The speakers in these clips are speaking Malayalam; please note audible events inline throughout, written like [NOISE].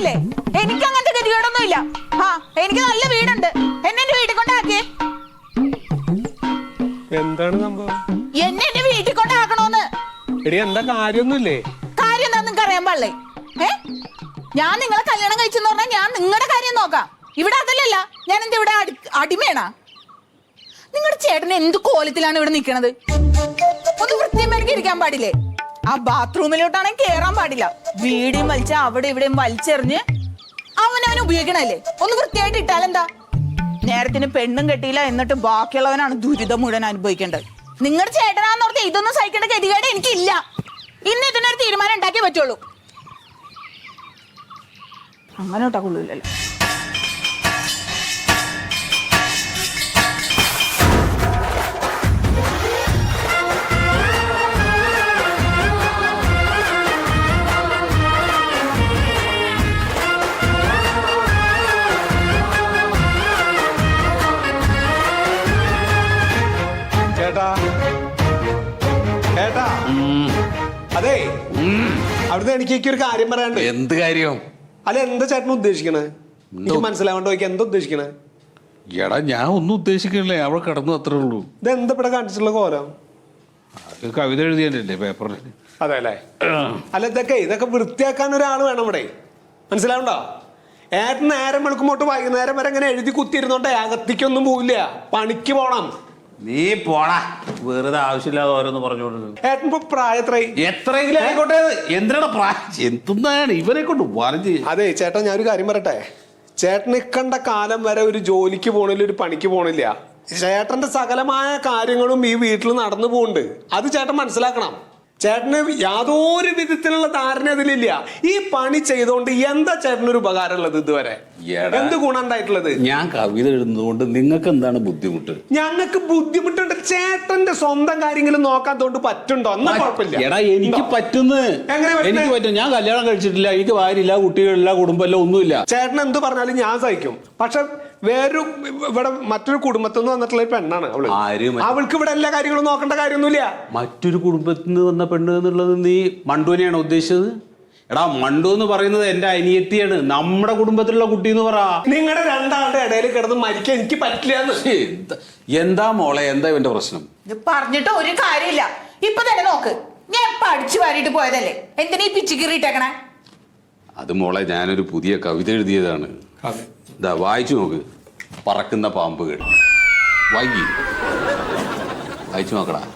പറഞ്ഞില്ലേ എനിക്ക് അങ്ങനത്തെ ഗതികേടൊന്നും ഇല്ല ആ എനിക്ക് നല്ല വീടുണ്ട്. എന്നെ എന്റെ വീട്ടിൽ കൊണ്ടാക്കിയേ. എന്താണ് സംഭവം? എന്നെ എന്റെ വീട്ടിൽ കൊണ്ടാക്കണോന്ന്. എടി എന്താ കാര്യൊന്നുമില്ലേ കാര്യം എന്താ നിങ്ങൾക്ക് അറിയാൻ പാടില്ലേ? ഏ? ഞാൻ നിങ്ങളെ കല്യാണം കഴിച്ചെന്ന് പറഞ്ഞാൽ ഞാൻ നിങ്ങളുടെ കാര്യം നോക്കാം. ഇവിടെ അതല്ലല്ല ഞാൻ എന്റെ ഇവിടെ അടിമയാണാ നിങ്ങളുടെ ചേട്ടൻ എന്ത് കോലത്തിലാണ് ഇവിടെ നിൽക്കണത് ഒന്ന് വൃത്തിയും ഇരിക്കാൻ പാടില്ലേ? ആ ബാത്റൂമിലോട്ടാണെങ്കിൽ കേറാൻ പാടില്ല. വീടും വലിച്ച അവിടെ ഇവിടെയും വലിച്ചെറിഞ്ഞ് അവനവൻ ഉപയോഗിക്കണല്ലേ? ഒന്ന് വൃത്തിയായിട്ട് ഇട്ടാലെന്താ നേരത്തിന് പെണ്ണും കെട്ടിയില്ല എന്നിട്ട് ബാക്കിയുള്ളവനാണ് ദുരിതം മുഴുവൻ അനുഭവിക്കേണ്ടത്. നിങ്ങളുടെ ചേട്ടനാന്നോർത്ത് ഇതൊന്നും സഹിക്കേണ്ട ഗതികേട് എനിക്കില്ല. ഇന്ന് ഇതിനൊരു തീരുമാനം ഉണ്ടാക്കിയേ പറ്റുള്ളൂ. അങ്ങനെ ഇട്ടാ ചേട്ടാ അതെ. അവിടുന്ന് എനിക്ക് ഒരു കാര്യം പറയാണ്ട് എന്ത് കാര്യം? അല്ല എന്താ ചേട്ടൻ ഉദ്ദേശിക്കണേ? എനിക്ക് മനസ്സിലാവേണ്ട എന്താ ഉദ്ദേശിക്കണേ? എടാ ഞാൻ ഒന്നും ഉദ്ദേശിക്കണില്ലേ. അവിടെ കിടന്നു അത്രേ ഉള്ളൂ. ഇത് എന്താ ഇവിടെ കാണിച്ചിട്ടുള്ള കോലം? കവിത എഴുതിയല്ലേ പേപ്പറിൽ അതെ അല്ലേ? അല്ല ഇതൊക്കെ ഇതൊക്കെ വൃത്തിയാക്കാൻ ഒരാൾ വേണം ഇവിടെ. മനസ്സിലാവണ്ടോ? ഏട്ടൻ നേരം വെളുക്കുമ്പോട്ട് വൈകുന്നേരം വരെ ഇങ്ങനെ എഴുതി കുത്തിയിരുന്നോണ്ടേ അകത്തേക്കൊന്നും പോവില്ല. പണിക്ക് പോണം. നീ പോടാ വെറുതെ ആവശ്യമില്ലാതെ ഓരോന്ന് പറഞ്ഞോണ്ട് എത്രയെങ്കിലും ആയിക്കോട്ടെ. എന്തിനാണ് പ്രായം? എന്തുന്നാണ് ഇവരെ കൊണ്ട് പറഞ്ഞ് അതെ ചേട്ടാ ഞാൻ ഒരു കാര്യം പറയട്ടെ? ചേട്ടൻ ഇക്കണ്ട കാലം വരെ ഒരു ജോലിക്ക് പോണില്ല ഒരു പണിക്ക് പോണില്ല. ചേട്ടന്റെ സകലമായ കാര്യങ്ങളും ഈ വീട്ടിൽ നടന്നു പോകുന്നുണ്ട്. അത് ചേട്ടൻ മനസ്സിലാക്കണം. ചേട്ടന് യാതൊരു വിധത്തിലുള്ള ധാരണ അതിലില്ല. ഈ പണി ചെയ്തുകൊണ്ട് എന്താ ചേട്ടനൊരു ഉപകാരം ഉള്ളത് ഇതുവരെ എന്ത് ഗുണം ഉണ്ടായിട്ടുള്ളത്? ഞാൻ കവിത എഴുതുന്നതുകൊണ്ട് നിങ്ങൾക്ക് എന്താണ് ബുദ്ധിമുട്ട്? ഞങ്ങൾക്ക് ബുദ്ധിമുട്ടുണ്ട്. ചേട്ടന്റെ സ്വന്തം കാര്യങ്ങളും നോക്കാത്തോണ്ട് പറ്റുണ്ടോ? എന്നാ കുഴപ്പമില്ല. എടാ എനിക്ക്? പറ്റുന്നു? എനിക്ക് പറ്റും. ഞാൻ കല്യാണം കഴിച്ചിട്ടില്ല. എനിക്ക് ഭാര്യയില്ല കുട്ടികളില്ല കുടുംബമില്ല ഒന്നുമില്ല. ചേട്ടൻ എന്ത് പറഞ്ഞാലും ഞാൻ സഹിക്കും. പക്ഷെ വേറൊരു ഇവിടെ മറ്റൊരു കുടുംബത്തിൽ നിന്ന് വന്നിട്ടുള്ള ഒരു പെണ്ണാണ് അവൾ. ആര് അവൾക്ക് ഇവിടെ എല്ലാ കാര്യങ്ങളും നോക്കേണ്ട കാര്യമൊന്നുമില്ല. മറ്റൊരു കുടുംബത്തിൽ നിന്ന് വന്ന പെണ്ണ് എന്നുള്ളത് നീ മണ്ടുവിനെയാണ് ഉദ്ദേശിച്ചത്? എടാ മണ്ടു എന്ന് പറയുന്നത് എന്റെ അനിയത്തിയാണ്. നമ്മുടെ കുടുംബത്തിലുള്ള കുട്ടി എന്ന് പറ. നിങ്ങളുടെ രണ്ടാളുടെ ഇടയിൽ കിടന്ന് മരിക്കാൻ എനിക്ക് പറ്റില്ല എന്താ- എന്താ മോളെ എന്താ ഇവന്റെ പ്രശ്നം? പറഞ്ഞിട്ട് ഒരു കാര്യമില്ല. ഇപ്പൊ തന്നെ നോക്ക്. ഞാൻ പഠിച്ചു വാരിയിട്ട് പോയതല്ലേ? എന്തിനാ ഈ പിച്ചു കീറിയിട്ടേക്കണേ അത് മോളെ ഞാനൊരു പുതിയ കവിത എഴുതിയതാണ്. ഇതാ വായിച്ചു നോക്ക്. പറക്കുന്ന പാമ്പുകൾ. വൈകി. വായിച്ചു നോക്കടാ.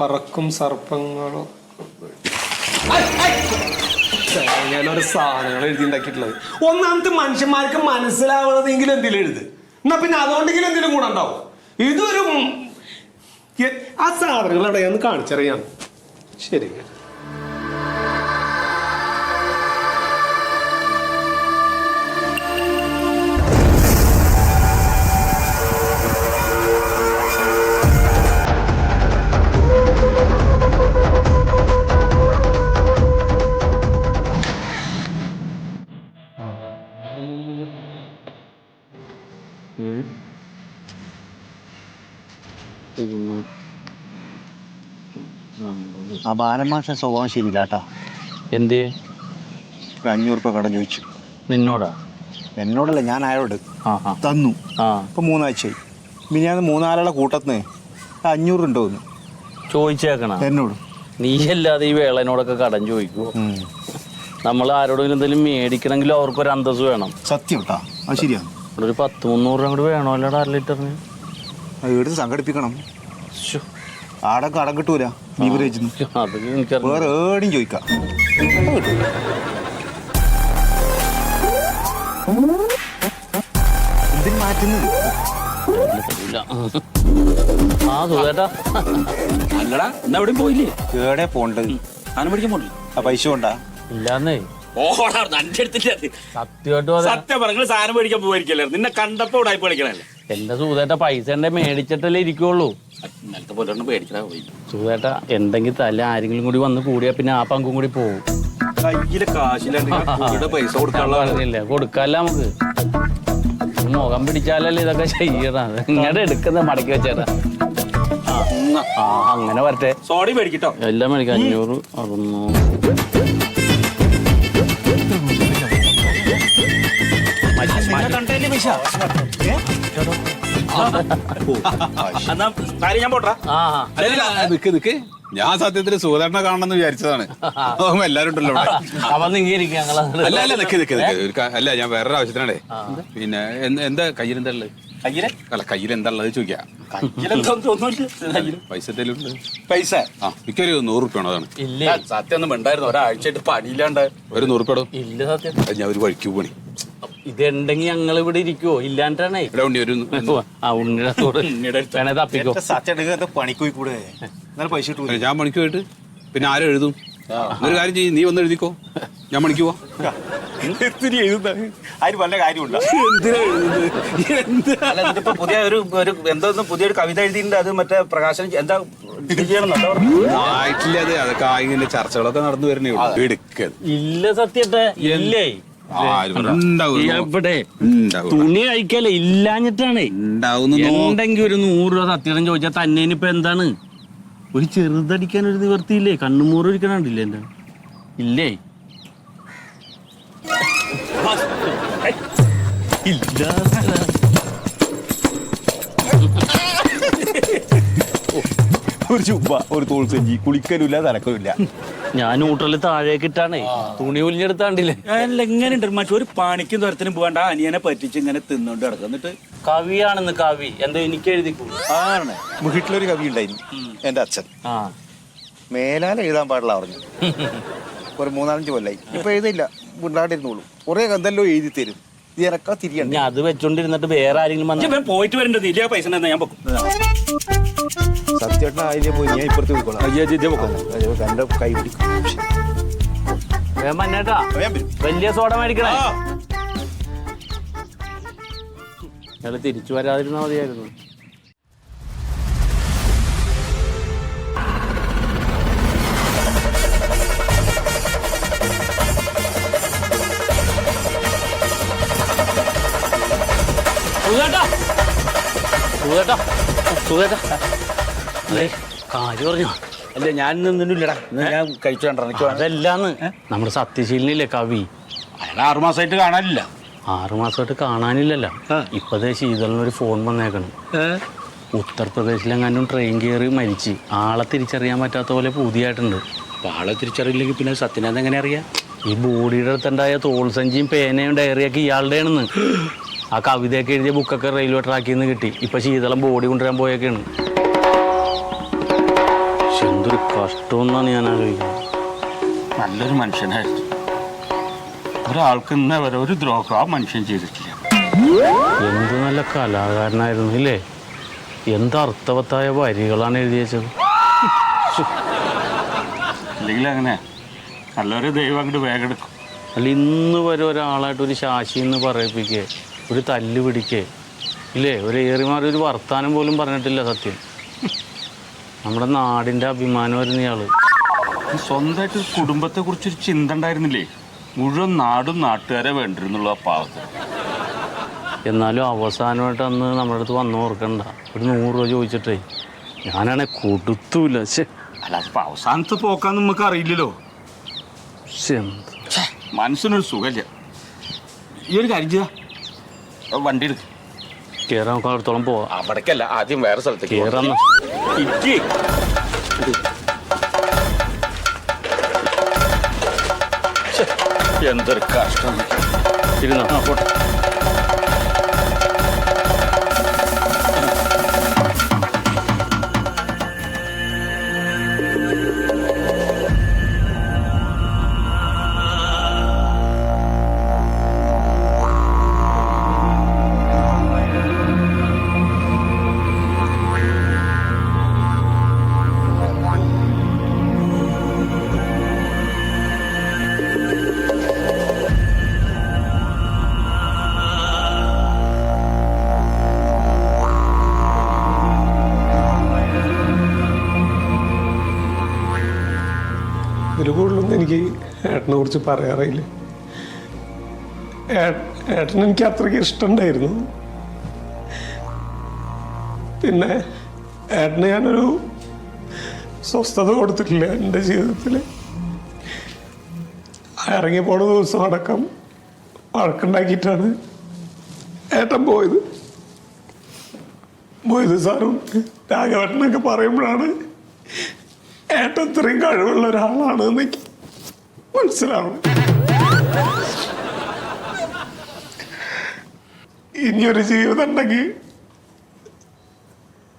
പറക്കും സർപ്പങ്ങളോ. ഞാനൊരു സാധനങ്ങൾ എഴുതി ഉണ്ടാക്കിയിട്ടുള്ളത് ഒന്നാമത്തെ മനുഷ്യന്മാർക്ക് മനസ്സിലാവണതെങ്കിലും എന്തെങ്കിലും എഴുത്. എന്നാ പിന്നെ അതുകൊണ്ടെങ്കിലും എന്തെങ്കിലും ഗുണം ഉണ്ടാവും. ഇതൊരു ആ സാധനങ്ങൾ അവിടെ ഞാൻ കാണിച്ചറിയാം. ശരി. ആ ബാലമാഷ സ്വഭാവം ശരിയില്ല കേട്ടാ എന്ത്? ഒരു അഞ്ഞൂറ് രൂപ കടം ചോദിച്ചു. നിന്നോടാ? എന്നോടല്ല ഞാൻ അയാളോട് ആ ആ. തന്നു. ആ. ഇപ്പൊ മൂന്നാഴ്ചയായി. പിന്നെ ഞാൻ മൂന്നാലാളെ കൂട്ടത്തിന് അഞ്ഞൂറ് ഉണ്ടോ എന്ന് ചോദിച്ചേക്കണ? എന്നോട്. നീ അല്ലാതെ ഈ വേളനോടൊക്കെ കടം ചോദിക്കുവോ? നമ്മൾ ആരോടെങ്കിലും എന്തെങ്കിലും മേടിക്കണമെങ്കിൽ അവർക്കൊരു അന്തസ് വേണം. സത്യം കേട്ടാ അത് ശരിയാണ്. ഒരു പത്ത് മുന്നൂറ് രൂപ കൂടി വേണമല്ലോടാ അര ലിറ്ററിന്. എടുത്ത് സംഘടിപ്പിക്കണം. ആടെ കടം കിട്ടൂല ബീവറേജിന്ന്. വേറെ ഏടിയും ചോദിക്കാം. എന്തിന് മാറ്റുന്നത്? ആ സുഖേട്ടാ അല്ലടാ എന്നാ എവിടെയും പോയില്ലേ? കേടെ പോണ്ടത്. സാധനം പിടിക്കാൻ പോണ്ടില്ല ആ പൈസ കൊണ്ടാ. ഇല്ലാന്നേ. ഓടാ നന്റെ അടുത്തില്ല സത്യമായിട്ടും അതെ. സത്യം പറഞ്ഞു സാധനം മേടിക്കാൻ പോയിരിക്കല്ലേ നിന്നെ കണ്ടപ്പോ ഉടായി കളിക്കണല്ലേ എന്റെ സൂതേട്ട പൈസ എന്റെ മേടിച്ചിട്ടല്ലേ ഇരിക്കുള്ളൂ. ഇന്നലത്തെ പോലെ ഒന്ന് മേടിക്കണ പോയി. സൂതേട്ട എന്തെങ്കിലും തല്ല ആരെങ്കിലും കൂടി വന്ന് കൂടിയാ പിന്നെ ആ പങ്കും കൂടി പോകും കയ്യിൽ പൈസ കൊടുക്കല്ല നമുക്ക്. മുഖം പിടിച്ചാലല്ലേ ഇതൊക്കെ ചെയ്യണം ഇങ്ങടെ എടുക്കുന്ന മടക്കി വെച്ചേട്ടാ. അങ്ങനെ വരട്ടെ. സോറി മേടിക്കട്ടോ എല്ലാം മേടിക്കാം അഞ്ഞൂറ് അറുന്നൂറ്. വലിയ പൈസ? എന്നാ കാര്യം ഞാൻ പോട്ടാ. ആ അല്ല, നിക്ക് നിക്ക്. ഞാൻ സത്യത്തിൽ സൂതരണ കാണണമെന്ന് വിചാരിച്ചതാണ്. എല്ലാരും ഉണ്ടല്ലോ അല്ല അല്ല നിക്ക് നിക്ക് നിക്ക്. അല്ല ഞാൻ വേറൊരു ആവശ്യത്തിനാണേ. പിന്നെ എന്ത്- എന്താ കയ്യിൽ എന്താ ഉള്ളത്? കയ്യിലെ? അല്ല കയ്യിൽ എന്താ ഉള്ളത് ചോദിക്കാം. പൈസ ഉണ്ട്? പൈസ? ആ എനിക്കൊരു നൂറ് റുപ്യ വേണം അതാണ് സത്യം ഒന്നും ഉണ്ടായിരുന്നു ഒരാഴ്ചയായിട്ട് പണിയില്ലാണ്ട്. ഒരു നൂറ് രൂപ ഇല്ല സത്യം. ഞാൻ ഒരു വഴിക്ക് പോണി. ഇതുണ്ടെങ്കി ഞങ്ങൾ ഇവിടെ ഇരിക്കുവോ? ഇല്ലാണ്ടാണേ. ആ ഉണ്ണിയുടെ കൂടെ. [LAUGHS] വേണേ തപ്പിക്കോ സത്യം പണിക്ക് പോയി കൂടെ. എന്നാലും പൈസ കിട്ടൂല. ഞാൻ പണിക്ക് പോയിട്ട് പിന്നെ ആരും എഴുതും. ഒരു കാര്യം ചെയ്യും നീ വന്ന് എഴുതിക്കോ. ഞാൻ പണിക്ക് പോവാ. എന്തിനു എഴുതുന്ന? അതിന് വല്ല കാര്യമുണ്ടോ? അല്ല ഇതിപ്പോ പുതിയ ഒരു ഒരു എന്തോ പുതിയൊരു കവിത എഴുതിയിട്ടുണ്ട്. അത് മറ്റേ പ്രകാശനം എന്താ ആയിട്ടില്ല അത്. അതൊക്കെ ഇങ്ങനെ ചർച്ചകളൊക്കെ നടന്നു വരണേ ഇല്ല സത്യത്തെ. ഇല്ലേ? എവിടെ? തുണി കഴിക്കല്ലേ ഇല്ലാഞ്ഞിട്ടാണ്. ഉണ്ടാവുന്ന ഉണ്ടെങ്കിൽ ഒരു നൂറ് രൂപ സത്യം ചോദിച്ചാൽ തന്നെ ഇപ്പൊ എന്താണ്? ഒരു ചെറുതടിക്കാൻ ഒരു നിവർത്തിയില്ലേ കണ്ണുമൂറ് ഒരിക്കണുണ്ടില്ലേ എന്റെ ഇല്ലേ? ഇല്ല ഒരു ചുമ്പ ഒരു തോൾ സഞ്ചി കുളിക്കലുമില്ല തലക്കലുമില്ല. ഞാൻ ഊട്ടറിൽ താഴേക്ക് ഇട്ടാണേ. തുണി ഉലിഞ്ഞെടുത്താണ്ടില്ലേ അല്ല എങ്ങനെയുണ്ട് മറ്റൊരു പണിക്കും തുരത്തിനും പോകണ്ട അനിയനെ പറ്റിച്ച് ഇങ്ങനെ തിന്നോണ്ട് കിടക്കും. എന്നിട്ട് കവിയാണെന്ന് കവി. എന്താ എനിക്ക് എഴുതി ആണ്. വീട്ടിലൊരു കവി ഉണ്ടായിരുന്നു എന്റെ അച്ഛൻ. ആ. മേലാൽ എഴുതാൻ പാടില്ല പറഞ്ഞു. ഒരു മൂന്നാലഞ്ച് കൊല്ലായി. ഇപ്പൊ എഴുതില്ല ഉണ്ടാണ്ടിരുന്നോളൂ കുറെ എന്തെല്ലോ എഴുതി തരും. ഇത് എനക്കാ തിരിയണ്ട? അത് വെച്ചോണ്ടിരുന്നിട്ട് വേറെ ആരെങ്കിലും പോയിട്ട് വരേണ്ടത് ഇല്ല പൈസ ഞാൻ പൊക്കും സത്യേട്ടൻ അതിലെ പോയി ഞാൻ ഇപ്പുറത്ത് പോയിക്കോളാം. എന്റെ കൈ പിടിക്കും വരും. വലിയ സോഡ മേടിക്കണേ. ഞങ്ങൾ തിരിച്ചു വരാതിരുന്ന മതിയായിരുന്നു. സുഖേട്ടാ സുഖേട്ടാ സുഖേട്ടാ അതെ കാര്യം പറഞ്ഞോ അല്ല ഞാൻ നിന്നില്ലടാ. ഞാൻ കഴിച്ചു കണ്ടോ അതല്ലാന്ന്. നമ്മുടെ സത്യശീലനില്ലേ കവി? അയാൾ ആറുമാസമായിട്ട് കാണാനില്ല. ആറു മാസമായിട്ട് കാണാനില്ലല്ലോ. ഇപ്പതേ ശീതളിനൊരു ഫോൺ വന്നേക്കണം. ഉത്തർപ്രദേശിലെങ്ങാനും ട്രെയിൻ കയറി മരിച്ച്. ആളെ തിരിച്ചറിയാൻ പറ്റാത്ത പോലെ പുതിയായിട്ടുണ്ട്. അപ്പൊ ആളെ തിരിച്ചറിയില്ലെങ്കിൽ പിന്നെ സത്യനാഥ് എങ്ങനെ അറിയാം? ഈ ബോഡിയുടെ അടുത്തുണ്ടായ തോൾ സഞ്ചിയും പേനയും ഡയറിയൊക്കെ ഇയാളുടെയാണെന്ന്. ആ കവിതയൊക്കെ എഴുതിയ ബുക്കൊക്കെ റെയിൽവേ ട്രാക്കിൽ നിന്ന് കിട്ടി. ഇപ്പൊ ശീതളം ബോഡി കൊണ്ടുവരാൻ പോയൊക്കെയാണ് എന്തൊരു കഷ്ടമെന്നാണ് ഞാൻ ആലോചിക്കുന്നത് നല്ലൊരു മനുഷ്യനായിരുന്നു. ഒരാൾക്ക് ഇന്ന വരെ ഒരു ദ്രോഹം ആ മനുഷ്യൻ ചെയ്തിട്ടില്ല. എന്ത് നല്ല കലാകാരനായിരുന്നു ഇല്ലേ? എന്ത് അർത്ഥവത്തായ വരികളാണ് എഴുതി വെച്ചത്. അല്ലെങ്കിൽ അങ്ങനെ നല്ലൊരു ദൈവം അങ്ങോട്ട് വേഗം എടുക്കും. അല്ല ഇന്ന് വരെ ഒരാളായിട്ട് ഒരു ശാശി എന്ന് പറയിപ്പിക്കേ ഒരു തല്ല് പിടിക്കേ ഇല്ലേ? ഒരു ഏറിമാറി ഒരു വർത്താനം പോലും പറഞ്ഞിട്ടില്ല സത്യം. നമ്മുടെ നാടിന്റെ അഭിമാനമായിരുന്നു ഇയാൾ സ്വന്തമായിട്ട് ഒരു കുടുംബത്തെ കുറിച്ചൊരു ചിന്ത ഉണ്ടായിരുന്നില്ലേ? മുഴുവൻ നാടും നാട്ടുകാരെ വേണ്ടിരുന്നുള്ള ആ പാവത്തിന് എന്നാലും അവസാനമായിട്ട് അന്ന് നമ്മുടെ അടുത്ത് വന്നു ഓർക്കണ്ട. ഒരു നൂറ് രൂപ ചോദിച്ചിട്ടേ ഞാനാണെ കൊടുത്തൂല. ശ്ശെ. അല്ല അതിപ്പോ അവസാനത്തെ പോക്കാന്ന് നമുക്ക് അറിയില്ലല്ലോ. ശ്ശെ, എന്ത്? മനസ്സിനൊരു സുഖമില്ല. ഈ ഒരു കാര്യം ചെയ്താ. വണ്ടി എടുക്ക്. കേറാൻ നമുക്ക് അടുത്തോളം പോവാം. അവിടേക്കല്ല ആദ്യം വേറെ സ്ഥലത്തേക്ക് കേറാൻ ഇരിക്ക്. എന്തൊരു കഷ്ടം ഇരുന്നോ പോട്ടെ എനിക്ക് ഏട്ടനെ കുറിച്ച് പറയാറില്ല ഏട്ടൻ എനിക്ക് അത്രയ്ക്ക് ഇഷ്ടമുണ്ടായിരുന്നു. പിന്നെ ഏട്ടന് ഞാനൊരു സ്വസ്ഥത കൊടുത്തിട്ടില്ല എന്റെ ജീവിതത്തിൽ ഇറങ്ങി പോണ ദിവസം അടക്കം വഴക്കുണ്ടാക്കിയിട്ടാണ് ഏട്ടൻ പോയത്. മൊയ്ത് സാറും രാഘവേട്ടനൊക്കെ പറയുമ്പോഴാണ് ഏട്ടൻ ഇത്രയും കഴിവുള്ള ഒരാളാണ് എനിക്ക് മനസ്സിലാവണം ഇനിയൊരു ജീവിതം ഉണ്ടെങ്കിൽ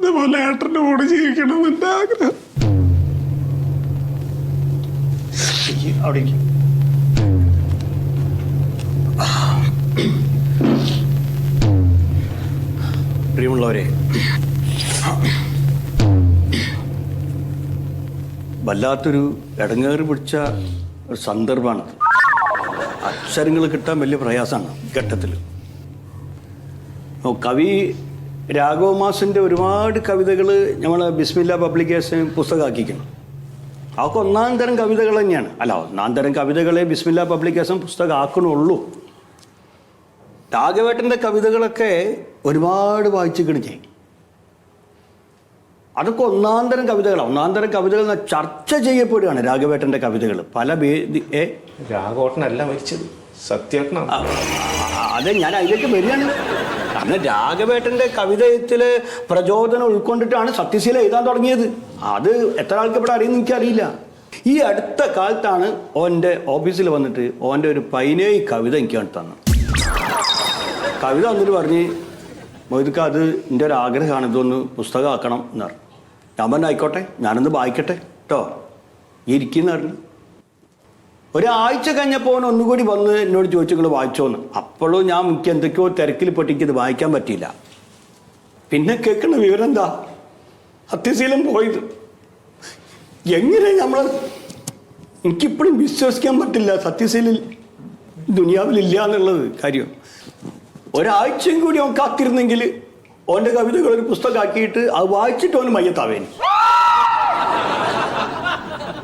ഇതുപോലെ ഏട്ടന്റെ കൂടെ ജീവിക്കണം എന്റെ ആഗ്രഹം അവിടെ ഇരിക്ക്. പ്രിയമുള്ളവരെ വല്ലാത്തൊരു ഇടങ്ങേറി പിടിച്ച ഒരു സന്ദർഭമാണത് അക്ഷരങ്ങൾ കിട്ടാൻ വലിയ പ്രയാസമാണ് ഘട്ടത്തിൽ. കവി രാഘവമാസിന്റെ ഒരുപാട് കവിതകൾ നമ്മൾ ബിസ്മില്ല പബ്ലിക്കേഷൻ പുസ്തകമാക്കിക്കണം അതൊക്കെ ഒന്നാം തരം കവിതകൾ തന്നെയാണ്. അല്ല ഒന്നാം തരം കവിതകളെ ബിസ്മില്ല പബ്ലിക്കേഷൻ പുസ്തകം ആക്കണുള്ളൂ രാഘവേട്ടന്റെ കവിതകളൊക്കെ ഒരുപാട് വായിച്ചു ഞാൻ അതൊക്കെ ഒന്നാന്തരം കവിതകളാണ് ഒന്നാന്തരം തരം കവിതകൾ ചർച്ച ചെയ്യപ്പെടുകയാണ് രാഘവേട്ടന്റെ കവിതകൾ. പല ഭേദി ഏ? രാഘവേട്ടനല്ല മരിച്ചത്. സത്യേട്ടനാണ്. അതെ ഞാൻ അതിലേക്ക് വരികയാണ്. കാരണം രാഘവേട്ടന്റെ കവിതയത്തിൽ പ്രചോദനം ഉൾക്കൊണ്ടിട്ടാണ് സത്യശീല എഴുതാൻ തുടങ്ങിയത്. അത് എത്ര ആൾക്ക് ഇവിടെ അറിയുന്ന എനിക്കറിയില്ല. ഈ അടുത്ത കാലത്താണ് ഓന്റെ ഓഫീസിൽ വന്നിട്ട് ഓന്റെ ഒരു പതിനേഴ് കവിത എനിക്ക് തന്നു കവിത വന്നിട്ട് പറഞ്ഞ് മൊയ്തുക്ക അത് എന്റെ ഒരു ആഗ്രഹമാണ് ഇതൊന്ന് പുസ്തകമാക്കണം എന്ന് പറഞ്ഞു. ഞാൻ പറഞ്ഞു ആയിക്കോട്ടെ ഞാനൊന്ന് വായിക്കട്ടെ കേട്ടോ ഇരിക്കുന്ന പറഞ്ഞു. ഒരാഴ്ച കഴിഞ്ഞപ്പോൾ ഒന്നുകൂടി വന്ന് എന്നോട് ചോദിച്ചു നിങ്ങൾ വായിച്ചോന്ന്. അപ്പോഴും ഞാൻ മുഖ്യ എന്തൊക്കെയോ തിരക്കിൽ പെട്ടിക്ക് വായിക്കാൻ പറ്റിയില്ല. പിന്നെ കേൾക്കുന്ന വിവരം എന്താ? അത്യശീലം പോയത്. എങ്ങനെ നമ്മൾ എനിക്കിപ്പോഴും വിശ്വസിക്കാൻ പറ്റില്ല സത്യശീലിൽ ദുനിയാവിലില്ല എന്നുള്ളത് കാര്യം. ഒരാഴ്ചയും കൂടി അവൻ കാത്തിരുന്നെങ്കിൽ ഓന്റെ കവിതകൾ ഒരു പുസ്തകമാക്കിയിട്ട് അത് വായിച്ചിട്ട് അവന് മയ്യത്താവേനി.